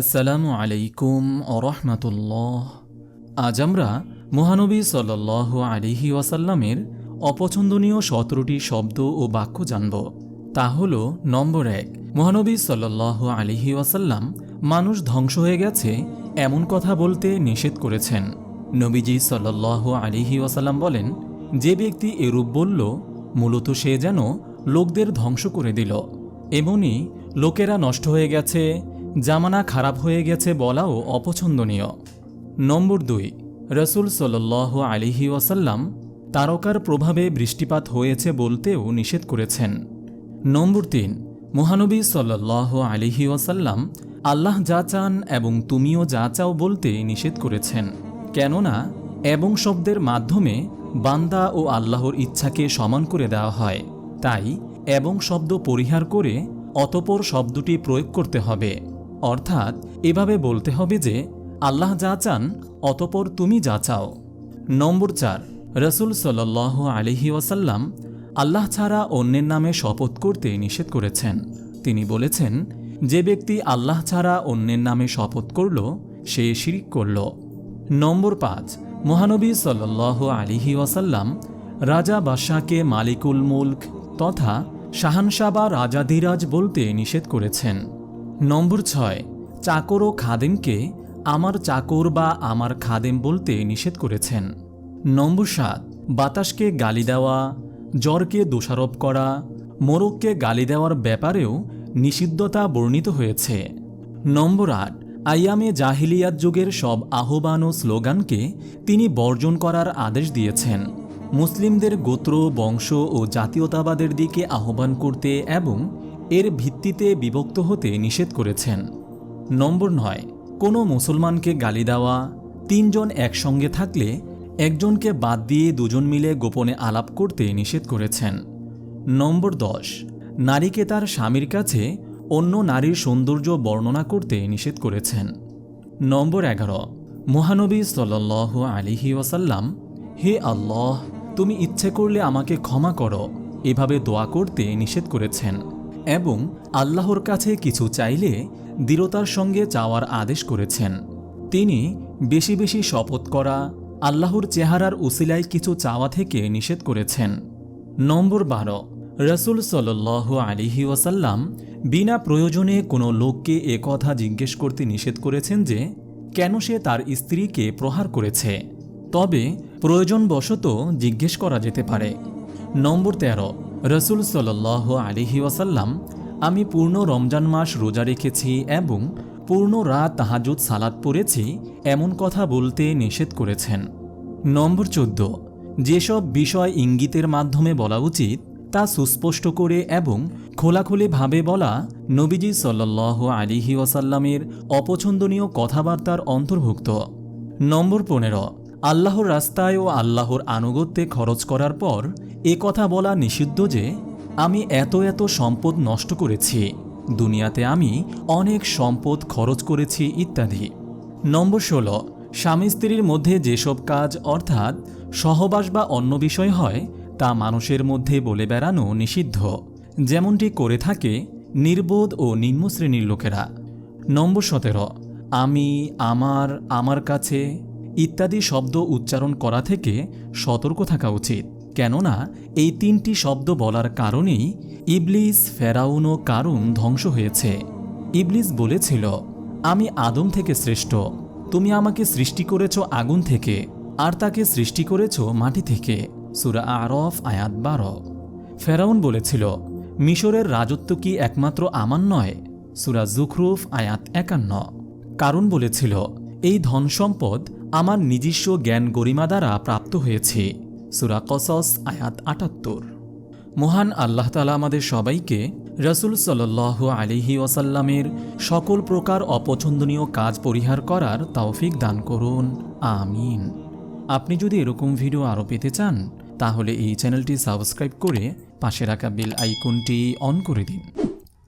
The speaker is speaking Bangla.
আসসালামু আলাইকুম আরহামাতুল্লাহ আজ আমরা মহানবী সাল্লাহ আলিহি ওয়াসাল্লামের অপছন্দনীয় সতেরোটি শব্দ ও বাক্য জানব। তা হল নম্বর এক, মহানবী সাল্লাহ আলিহি ওয়াসাল্লাম মানুষ ধ্বংস হয়ে গেছে এমন কথা বলতে নিষেধ করেছেন। নবীজি সাল্লাহ আলিহি ওয়াসাল্লাম বলেন, যে ব্যক্তি এরূপ বলল, মূলত সে যেন লোকদের ধ্বংস করে দিল। এমনি লোকেরা নষ্ট হয়ে গেছে জামানা খারাপ হয়ে গেছে বলাও অপছন্দনীয়। নম্বর দুই, রসুল সাল্লাহ আলিহি ওয়াসাল্লাম তারকার প্রভাবে বৃষ্টিপাত হয়েছে বলতেও নিষেধ করেছেন। নম্বর তিন, মহানবী সাল্লাহ আলিহি ওয়াসাল্লাম আল্লাহ যা চান এবং তুমিও যা চাও বলতে নিষেধ করেছেন। কেননা, এবং শব্দের মাধ্যমে বান্দা ও আল্লাহর ইচ্ছাকে সমান করে দেওয়া হয়। তাই, এবং শব্দ পরিহার করে অতপর শব্দটি প্রয়োগ করতে হবে। অর্থাৎ এভাবে বলতে হবে যে, আল্লাহ যা চান, অতপর তুমি যা চাও। নম্বর চার, রসুল সাল্লাহ আলিহি ওয়াসাল্লাম আল্লাহ ছাড়া অন্যের নামে শপথ করতে নিষেধ করেছেন। তিনি বলেছেন, যে ব্যক্তি আল্লাহ ছাড়া অন্যের নামে শপথ করল, সে শিরিক করল। নম্বর পাঁচ, মহানবী সাল্লাহ আলিহি ওয়াসাল্লাম রাজা বাদশাহকে মালিকুল মুল্ক তথা শাহানশা বা রাজাধিরাজ বলতে নিষেধ করেছেন। নম্বর ছয়, চাকর ও খাদেমকে আমার চাকর বা আমার খাদেম বলতে নিষেধ করেছেন। নম্বর সাত, বাতাসকে গালি দেওয়া, জ্বরকে দোষারোপ করা, মোরগকে গালি দেওয়ার ব্যাপারেও নিষিদ্ধতা বর্ণিত হয়েছে। নম্বর আট, আইয়ামে জাহিলিয়াত যুগের সব আহ্বান ও স্লোগানকে তিনি বর্জন করার আদেশ দিয়েছেন। মুসলিমদের গোত্র, বংশ ও জাতীয়তাবাদের দিকে আহ্বান করতে এবং এর ভিত্তিতে বিভক্ত হতে নিষেধ করেছেন। নম্বর নয়, কোনো মুসলমানকে গালি দেওয়া, তিনজন একসঙ্গে থাকলে একজনকে বাদ দিয়ে দুজন মিলে গোপনে আলাপ করতে নিষেধ করেছেন। নম্বর দশ, নারীকে তার স্বামীর কাছে অন্য নারীর সৌন্দর্য বর্ণনা করতে নিষেধ করেছেন। নম্বর এগারো, মহানবী সাল্লাহ আলিহি ওয়াসাল্লাম, হে আল্লাহ, তুমি ইচ্ছে করলে আমাকে ক্ষমা করো। এভাবে দোয়া করতে নিষেধ করেছেন। এবং আল্লাহর কাছে কিছু চাইলে দৃঢ়তার সঙ্গে চাওয়ার আদেশ করেছেন। তিনি বেশি বেশি শপথ করা, আল্লাহর চেহারার উসিলায় কিছু চাওয়া থেকে নিষেধ করেছেন। নম্বর বারো, রসুল সাল্লাহ আলিহি ওয়াসাল্লাম বিনা প্রয়োজনে কোনো লোককে এ কথা জিজ্ঞেস করতে নিষেধ করেছেন যে, কেন সে তার স্ত্রীকে প্রহার করেছে? তবে প্রয়োজনবশত জিজ্ঞেস করা যেতে পারে। নম্বর তেরো রসুল সাল্লাহ আলিহি ওয়াসাল্লাম, আমি পূর্ণ রমজান মাস রোজা রেখেছি এবং পূর্ণ রাত তাহাজুদ সালাদ পড়েছি, এমন কথা বলতে নিষেধ করেছেন। নম্বর চোদ্দ, যেসব বিষয় ইঙ্গিতের মাধ্যমে বলা উচিত, তা সুস্পষ্ট করে এবং খোলাখুলিভাবে বলা নবীজি সাল্লাহ আলিহি ওয়াসাল্লামের অপছন্দনীয় কথাবার্তার অন্তর্ভুক্ত। নম্বর পনেরো আল্লাহর রাস্তায় ও আল্লাহর আনুগত্যে খরচ করার পর এ কথা বলা নিষিদ্ধ যে, আমি এত এত সম্পদ নষ্ট করেছি, দুনিয়াতে আমি অনেক সম্পদ খরচ করেছি ইত্যাদি। নম্বর ষোলো, স্বামী স্ত্রীর মধ্যে যেসব কাজ অর্থাৎ সহবাস বা অন্য বিষয় হয়, তা মানুষের মধ্যে বলে বেড়ানো নিষিদ্ধ। যেমনটি করে থাকে নির্বোধ ও নিম্ন শ্রেণির লোকেরা। নম্বর সতেরো, আমি, আমার আমার কাছে ইত্যাদি শব্দ উচ্চারণ করা থেকে সতর্ক থাকা উচিত। কেননা, এই তিনটি শব্দ বলার কারণেই ইবলিস, ফেরাউন ও কারুন ধ্বংস হয়েছে। ইবলিস বলেছিল, আমি আদম থেকে শ্রেষ্ঠ। তুমি আমাকে সৃষ্টি করেছ আগুন থেকে, আর তাকে সৃষ্টি করেছ মাটি থেকে। সুরা আরফ, আয়াত বারো। ফেরাউন বলেছিল, মিশরের রাজত্ব কি একমাত্র আমার নয়? সুরা জুখরুফ, আয়াত একান্ন। কারণ বলেছিল, এই ধন সম্পদ আমার নিজস্ব জ্ঞান গরিমা দ্বারা প্রাপ্ত হয়েছে। সুরা কসস, আয়াত আটাত্তর। মহান আল্লাহ তালা আমাদের সবাইকে রসুল সাল্লাহ আলিহি ওয়াসাল্লামের সকল প্রকার অপছন্দনীয় কাজ পরিহার করার তৌফিক দান করুন। আমিন। আপনি যদি এরকম ভিডিও আরও পেতে চান, তাহলে এই চ্যানেলটি সাবস্ক্রাইব করে পাশে রাখা বেল আইকনটি অন করে দিন।